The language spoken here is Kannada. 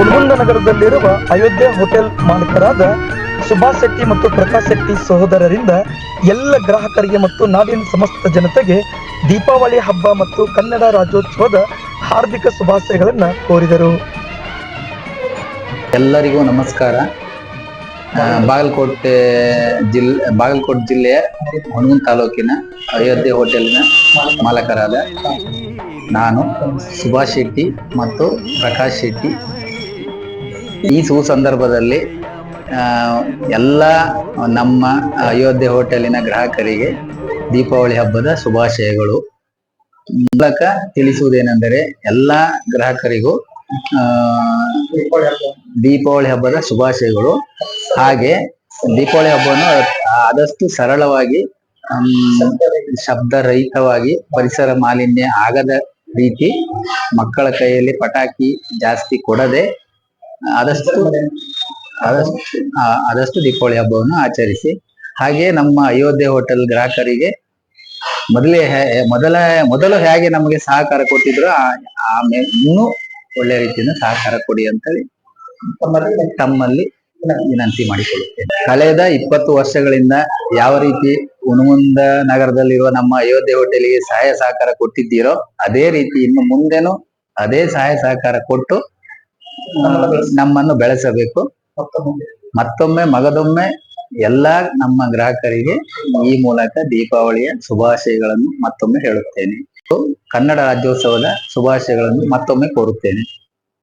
ಹುನಗುಂದ ನಗರದಲ್ಲಿರುವ ಅಯೋಧ್ಯೆ ಹೋಟೆಲ್ ಮಾಲೀಕರಾದ ಸುಭಾಷ್ ಶೆಟ್ಟಿ ಮತ್ತು ಪ್ರಕಾಶ್ ಶೆಟ್ಟಿ ಸಹೋದರರಿಂದ ಎಲ್ಲ ಗ್ರಾಹಕರಿಗೆ ಮತ್ತು ನಾಡಿನ ಸಮಸ್ತ ಜನತೆಗೆ ದೀಪಾವಳಿ ಹಬ್ಬ ಮತ್ತು ಕನ್ನಡ ರಾಜ್ಯೋತ್ಸವದ ಹಾರ್ದಿಕ ಶುಭಾಶಯಗಳನ್ನು ಕೋರಿದರು. ಎಲ್ಲರಿಗೂ ನಮಸ್ಕಾರ. ಬಾಗಲಕೋಟೆ ಜಿಲ್ಲೆ ಬಾಗಲಕೋಟೆ ಜಿಲ್ಲೆಯ ಹುಣಗುನ್ ತಾಲೂಕಿನ ಅಯೋಧ್ಯೆ ಹೋಟೆಲ್ನ ಮಾಲಕರಾದ ನಾನು ಸುಭಾಷ್ ಶೆಟ್ಟಿ ಮತ್ತು ಪ್ರಕಾಶ್ ಶೆಟ್ಟಿ ಈ ಸುಸಂದರ್ಭದಲ್ಲಿ ಸಂದರ್ಭದಲ್ಲಿ ಎಲ್ಲ ನಮ್ಮ ಅಯೋಧ್ಯೆ ಹೋಟೆಲಿನ ಗ್ರಾಹಕರಿಗೆ ದೀಪಾವಳಿ ಹಬ್ಬದ ಶುಭಾಶಯಗಳು. ಮೂಲಕ ತಿಳಿಸುವುದೇನೆಂದರೆ, ಎಲ್ಲ ಗ್ರಾಹಕರಿಗೂ ದೀಪಾವಳಿ ಹಬ್ಬದ ಶುಭಾಶಯಗಳು. ಹಾಗೆ ದೀಪಾವಳಿ ಹಬ್ಬವನ್ನು ಆದಷ್ಟು ಸರಳವಾಗಿ ಶಬ್ದರಹಿತವಾಗಿ ಪರಿಸರ ಮಾಲಿನ್ಯ ಆಗದ ರೀತಿ ಮಕ್ಕಳ ಕೈಯಲ್ಲಿ ಪಟಾಕಿ ಜಾಸ್ತಿ ಕೊಡದೆ ಆದಷ್ಟು ಆದಷ್ಟು ಆದಷ್ಟು ದೀಪಾವಳಿ ಹಬ್ಬವನ್ನು ಆಚರಿಸಿ. ಹಾಗೆ ನಮ್ಮ ಅಯೋಧ್ಯೆ ಹೋಟೆಲ್ ಗ್ರಾಹಕರಿಗೆ ಮೊದಲೇ ಮೊದಲ, ಮೊದಲು ಹೇಗೆ ನಮಗೆ ಸಹಕಾರ ಕೊಟ್ಟಿದ್ರು ಆಮೇಲೆ ಇನ್ನೂ ಒಳ್ಳೆ ರೀತಿಯಿಂದ ಸಹಕಾರ ಕೊಡಿ ಅಂತೇಳಿ ತಮ್ಮಲ್ಲಿ ವಿನಂತಿ ಮಾಡಿಕೊಳ್ಳುತ್ತೇನೆ. ಕಳೆದ ಇಪ್ಪತ್ತು ವರ್ಷಗಳಿಂದ ಯಾವ ರೀತಿ ಹುಣಗುಂದ ನಗರದಲ್ಲಿರುವ ನಮ್ಮ ಅಯೋಧ್ಯೆ ಹೋಟೆಲ್ಗೆ ಸಹಾಯ ಸಹಕಾರ ಕೊಟ್ಟಿದ್ದೀರೋ, ಅದೇ ರೀತಿ ಇನ್ನು ಮುಂದೆನೂ ಅದೇ ಸಹಾಯ ಸಹಕಾರ ಕೊಟ್ಟು ನಮ್ಮನ್ನು ಬೆಳೆಸಬೇಕು. ಮತ್ತೊಮ್ಮೆ ಮಗದೊಮ್ಮೆ ಎಲ್ಲಾ ನಮ್ಮ ಗ್ರಾಹಕರಿಗೆ ಈ ಮೂಲಕ ದೀಪಾವಳಿಯ ಶುಭಾಶಯಗಳನ್ನು ಮತ್ತೊಮ್ಮೆ ಹೇಳುತ್ತೇನೆ. ಕನ್ನಡ ರಾಜ್ಯೋತ್ಸವದ ಶುಭಾಶಯಗಳನ್ನು ಮತ್ತೊಮ್ಮೆ ಕೋರುತ್ತೇನೆ.